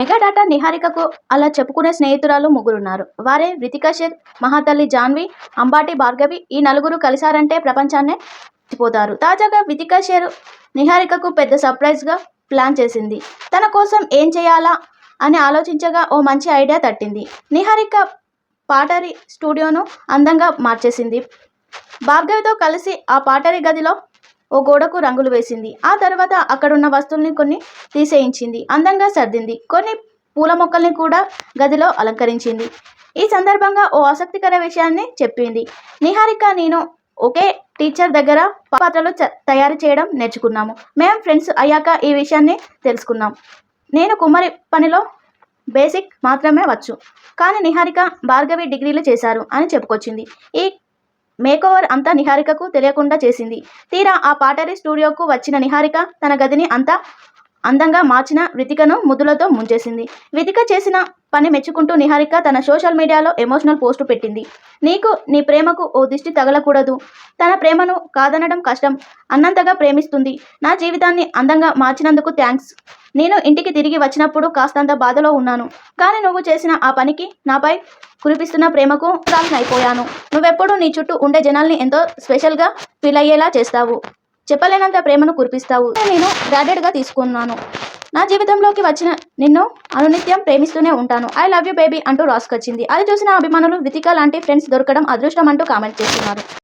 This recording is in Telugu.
మెగాడాటా నిహారికకు అలా చెప్పుకునే స్నేహితురాలు ముగ్గురున్నారు. వారే రితికా షేర్ మహాతల్లి జాన్వి అంబాటి భార్గవి ఈ నలుగురు కలిశారంటే ప్రపంచాన్నే పోతారు తాజాగా వితికా షేర్ నిహారికకు పెద్ద సర్ప్రైజ్గా ప్లాన్ చేసింది. తన కోసం ఏం చేయాలా అని ఆలోచించగా ఓ మంచి ఐడియా తట్టింది. నిహారిక పాటరీ స్టూడియోను అందంగా మార్చేసింది. భార్గవితో కలిసి ఆ పాటరీ గదిలో ఓ గోడకు రంగులు వేసింది. ఆ తర్వాత అక్కడున్న వస్తువుల్ని కొన్ని తీసేయించింది. అందంగా సర్దింది. కొన్ని పూల మొక్కల్ని కూడా గదిలో అలంకరించింది. ఈ సందర్భంగా ఓ ఆసక్తికర విషయాన్ని చెప్పింది. నిహారిక నేను ఒకే టీచర్ దగ్గర పాత్రలు తయారు చేయడం నేర్చుకున్నాము. మేము ఫ్రెండ్స్ అయ్యాక ఈ విషయాన్ని తెలుసుకున్నాం. నేను కుమ్మరి పనిలో బేసిక్ మాత్రమే వచ్చు. కానీ నిహారిక భార్గవి డిగ్రీలు చేశారు అని చెప్పుకొచ్చింది. ఈ మేకోవర్ అంతా నిహారికకు తెలియకుండా చేసింది. తీరా ఆ పాటరీ స్టూడియోకు వచ్చిన నిహారిక తన గదిని అంతా అందంగా మార్చిన రితికను ముద్దులతో ముంచేసింది. రితిక చేసిన పని మెచ్చుకుంటూ నిహారిక తన సోషల్ మీడియాలో ఎమోషనల్ పోస్టు పెట్టింది. నీకు నీ ప్రేమకు ఓ దిష్టి తగలకూడదు. తన ప్రేమను కాదనడం కష్టం. అన్నంతగా ప్రేమిస్తుంది. నా జీవితాన్ని అందంగా మార్చినందుకు థ్యాంక్స్. నేను ఇంటికి తిరిగి వచ్చినప్పుడు కాస్తంత బాధలో ఉన్నాను. కానీ నువ్వు చేసిన ఆ పనికి నాపై కురిపిస్తున్న ప్రేమకు అయిపోయాను. నువ్వెప్పుడు నీ చుట్టూ ఉండే జనాల్ని ఎంతో స్పెషల్గా ఫీల్ అయ్యేలా చేస్తావు. చెప్పలేనంత ప్రేమను కురిపిస్తావు. నేను గ్రాడ్యుయేట్గా తీసుకున్నాను. నా జీవితంలోకి వచ్చిన నిన్ను అనునిత్యం ప్రేమిస్తూనే ఉంటాను. ఐ లవ్ యూ బేబీ అంటూ రాసుకొచ్చింది. అది చూసిన అభిమానులు వితిక లాంటి ఫ్రెండ్స్ దొరకడం అదృష్టం అంటూ కామెంట్ చేస్తున్నారు.